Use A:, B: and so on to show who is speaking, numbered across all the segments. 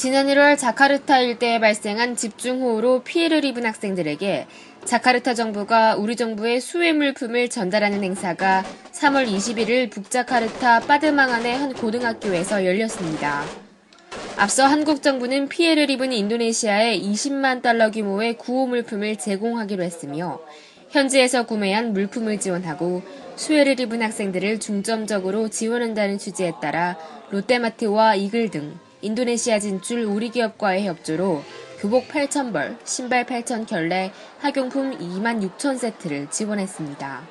A: 지난 1월 자카르타 일대에 발생한 집중호우로 피해를 입은 학생들에게 자카르타 정부가 우리 정부의 수혜 물품을 전달하는 행사가 3월 21일 북자카르타 빠드망안의 한 고등학교에서 열렸습니다. 앞서 한국 정부는 피해를 입은 인도네시아에 20만 달러 규모의 구호 물품을 제공하기로 했으며 현지에서 구매한 물품을 지원하고 수혜를 입은 학생들을 중점적으로 지원한다는 취지에 따라 롯데마트와 이글 등 인도네시아 진출 우리 기업과의 협조로 교복 8,000벌, 신발 8,000 켤레, 학용품 2만 6천 세트를 지원했습니다.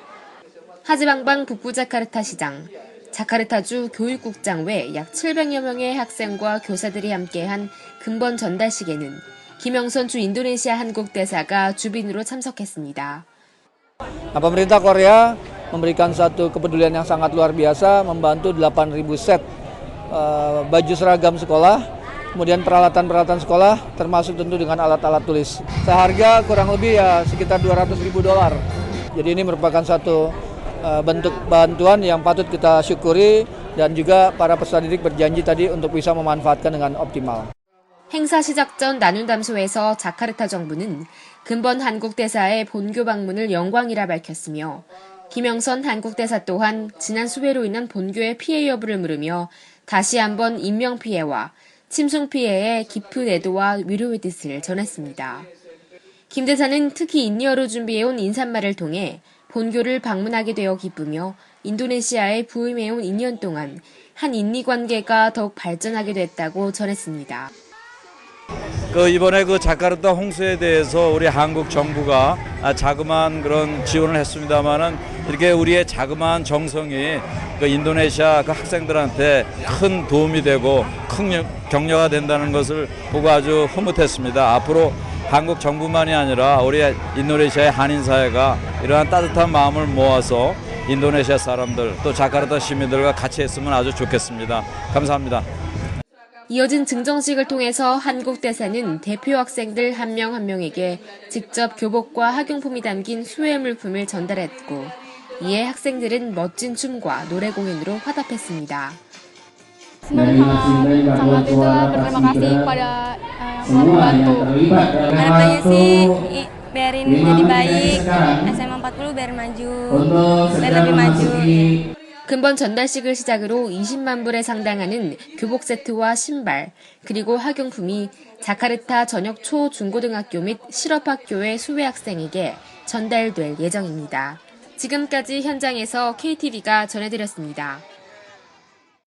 A: 하지방방 북부 자카르타 시장, 자카르타주 교육국장 외 약 700여 명의 학생과 교사들이 함께한 근본 전달식에는 김영선 주 인도네시아 한국 대사가 주빈으로 참석했습니다.
B: Pemerintah Korea memberikan satu kepedulian yang sangat luar biasa, membantu 8.000 set eh, baju seragam sekolah, kemudian peralatan-peralatan sekolah, termasuk tentu dengan alat-alat tulis. Seharga kurang lebih ya sekitar 200 ribu dolar. Jadi ini merupakan satu eh, bentuk bantuan yang patut kita syukuri dan juga para peserta didik berjanji tadi untuk bisa memanfaatkan dengan optimal.
A: 행사 시작 전 나눔 담소에서 자카르타 정부는 근본 한국 대사의 본교 방문을 영광이라 밝혔으며 김영선 한국 대사 또한 지난 수해로 인한 본교의 피해 여부를 물으며 다시 한번 인명 피해와 침송 피해의 깊은 애도와 위로의 뜻을 전했습니다. 김 대사는 특히 인니어로 준비해온 인사말을 통해 본교를 방문하게 되어 기쁘며 인도네시아에 부임해온 2년 동안 한 인리 관계가 더욱 발전하게 됐다고 전했습니다.
C: 그 이번에 그 자카르타 홍수에 대해서 우리 한국 정부가 아, 자그마한 그런 지원을 했습니다만은 이렇게 우리의 자그마한 정성이 그 인도네시아 그 학생들한테 큰 도움이 되고 큰 여- 격려가 된다는 것을 보고 아주 흐뭇했습니다. 앞으로 한국 정부만이 아니라 우리 인도네시아의 한인 사회가 이러한 따뜻한 마음을 모아서 인도네시아 사람들 또 자카르타 시민들과 같이 했으면 아주 좋겠습니다. 감사합니다.
A: 이어진 증정식을 통해서 한국 대사는 대표 학생들 한명한 명에게 직접 교복과 학용품이 담긴 수혜 물품을 전달했고 이에 학생들은 멋진 춤과 노래 공연으로 화답했습니다.
D: Semoga sangat itu berterima kasih kepada eh, yang telah membantu.
E: Harapannya sih i- biarin jadi baik, SMA 40 biar maju, biar lebih maju.
A: 근본 전달식을 시작으로 20만 불에 상당하는 교복 세트와 신발, 그리고 학용품이 자카르타 전역 초 중고등학교 및 실업학교의 수혜 학생에게 전달될 예정입니다. 지금까지 현장에서 KTV가 전해드렸습니다.